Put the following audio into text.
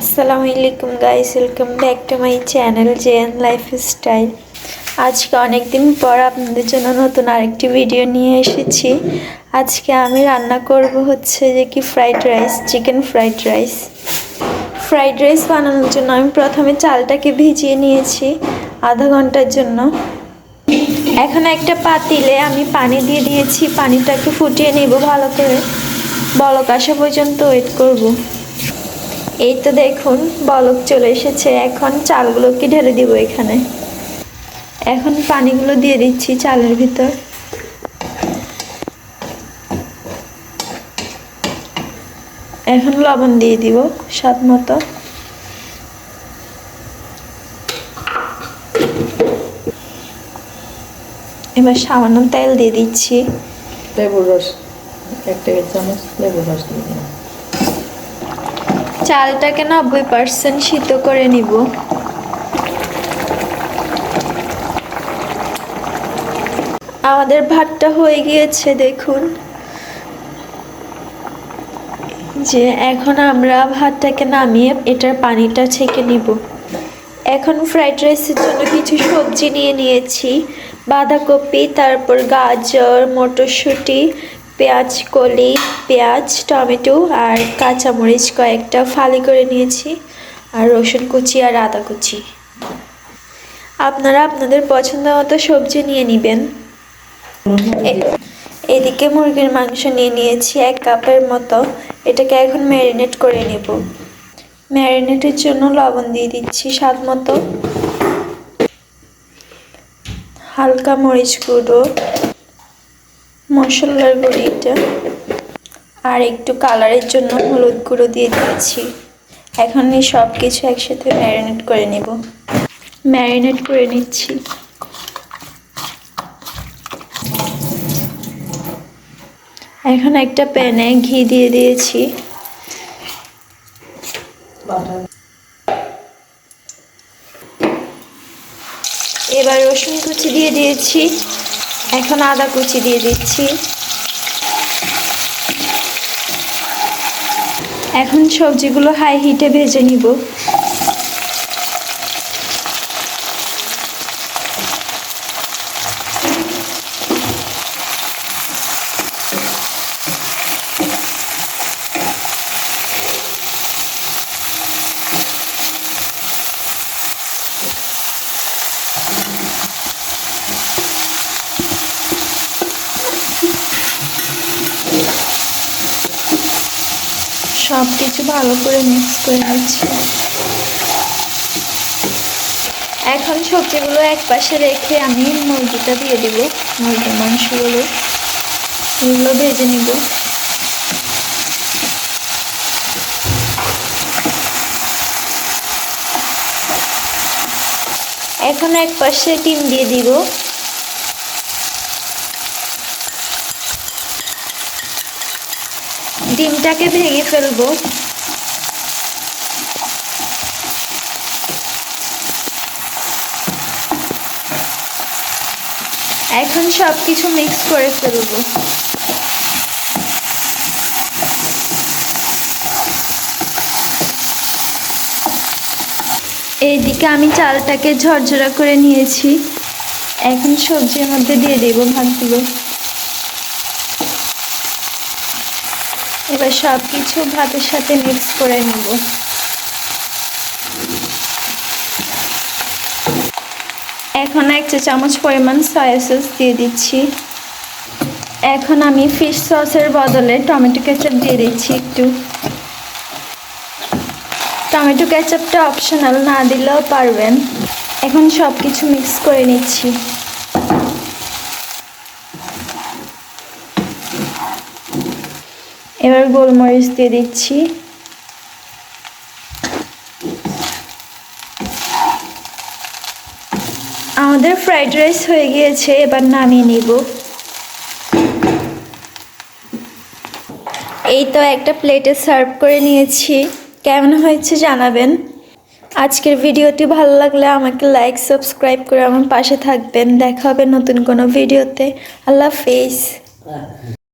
আসসালামু আলাইকুম guys welcome back to my channel J N life style আজকে অনেক দিন পর আপনাদের জন্য নতুন আরেকটি ভিডিও নিয়ে এসেছি। আজকে আমি রান্না করব হচ্ছে যে কি fried rice chicken fried rice fried rice বানানোর জন্য আমি প্রথমে চালটাকে ভিজিয়ে নিয়েছি আধা ঘণ্টার জন্য। এখন একটা পাতিলে আমি পানি দিয়ে দিয়েছি পানিটাকে ফুটিয়ে নেব ভালো করে। বলক আসা পর্যন্ত ওয়েট করব। এই তো দেখুন, বলক চলে এসেছে। এখন চালগুলো চালগুলোকে ঢেলে দিব এখানে। এখন পানিগুলো দিয়ে দিচ্ছি চালের ভিতর। এখন লবণ দিয়ে দিব স্বাদ মতো। এবার সামান্য তেল দিয়ে দিচ্ছি। লেবুর রস, এক টেবিল চামচ লেবুর রস দিয়ে দিলাম। চালটাকে নব্বই পার্সেন্ট সিদ্ধ করে নিব। আমাদের ভাতটা হয়ে গিয়েছে, দেখুন। যে এখন আমরা ভাতটাকে নামিয়ে এটার পানিটা ছেঁকে নিব। এখন ফ্রাইড রাইসের জন্য কিছু সবজি নিয়ে নিয়েছি। বাঁধাকপি, তারপর গাজর, মটরশুঁটি পেঁয়াজ, কলি, পেঁয়াজ, টমেটো আর কাঁচামরিচ কয়েকটা ফালি করে নিয়েছি আর রসুন কুচি আর আদা কুচি। আপনারা আপনাদের পছন্দ মতো সবজি নিয়ে নেবেন। এদিকে মুরগির মাংস নিয়ে নিয়েছি এক কাপের মতো। এটাকে এখন ম্যারিনেট করে নেব। ম্যারিনেটের জন্য লবণ দিয়ে দিচ্ছি স্বাদ মতো। হালকা মরিচ গুঁড়ো। মশলার গুঁড়িটা আর একটু কালারের জন্য হলুদ গুঁড়ো দিয়ে দিয়েছি। এখন এই সব কিছু একসাথে ম্যারিনেট করে নেব। ম্যারিনেট করে নিচ্ছি। এখন একটা প্যানে ঘি দিয়ে দিয়েছি। এবার রসুন কুচি দিয়ে দিয়েছি। এখন আদা কুচি দিয়ে দিচ্ছি। এখন সবজিগুলো হাই হিটে ভেজে নিব। সব কিছু ভালো করে মিক্স করে নিচ্ছি। এখন সবজিগুলো এক পাশে রেখে আমি মুরগিটা দিয়ে দিব, মুরগির মাংসগুলো। এগুলো ভেজে নিব। এখন এক পাশে ডিম দিয়ে দিব। ডিমটাকে ভেঙে ফেলব। এখন সব কিছু মিক্স করে ফেলব। এইদিকে আমি চালটাকে ঝরঝরা করে নিয়েছি। এখন সবজির মধ্যে দিয়ে দেবো ভাতগুলো। এবার সব কিছু ভাতের সাথে মিক্স করে নেব। এখন এক চা চামচ পরিমাণ সয়া সস দিয়ে দিচ্ছি। এখন আমি ফিশ সসের বদলে টমেটো কেচাপ দিয়ে দিচ্ছি একটু। টমেটো কেচাপটা অপশনাল না দিলেও পারবেন। এখন সব কিছু মিক্স করে নিচ্ছি। এবার গোলমরিচ দিয়ে দিচ্ছি। আমাদের ফ্রাইড রাইস হয়ে গিয়েছে, এবার নামিয়ে নিব। এই তো একটা প্লেটে সার্ভ করে নিয়েছি। কেমন হয়েছে জানাবেন। আজকের ভিডিওটি ভালো লাগলে আমাকে লাইক, সাবস্ক্রাইব করে আমার পাশে থাকবেন। দেখা হবে নতুন কোনো ভিডিওতে। আল্লাহ হাফেজ।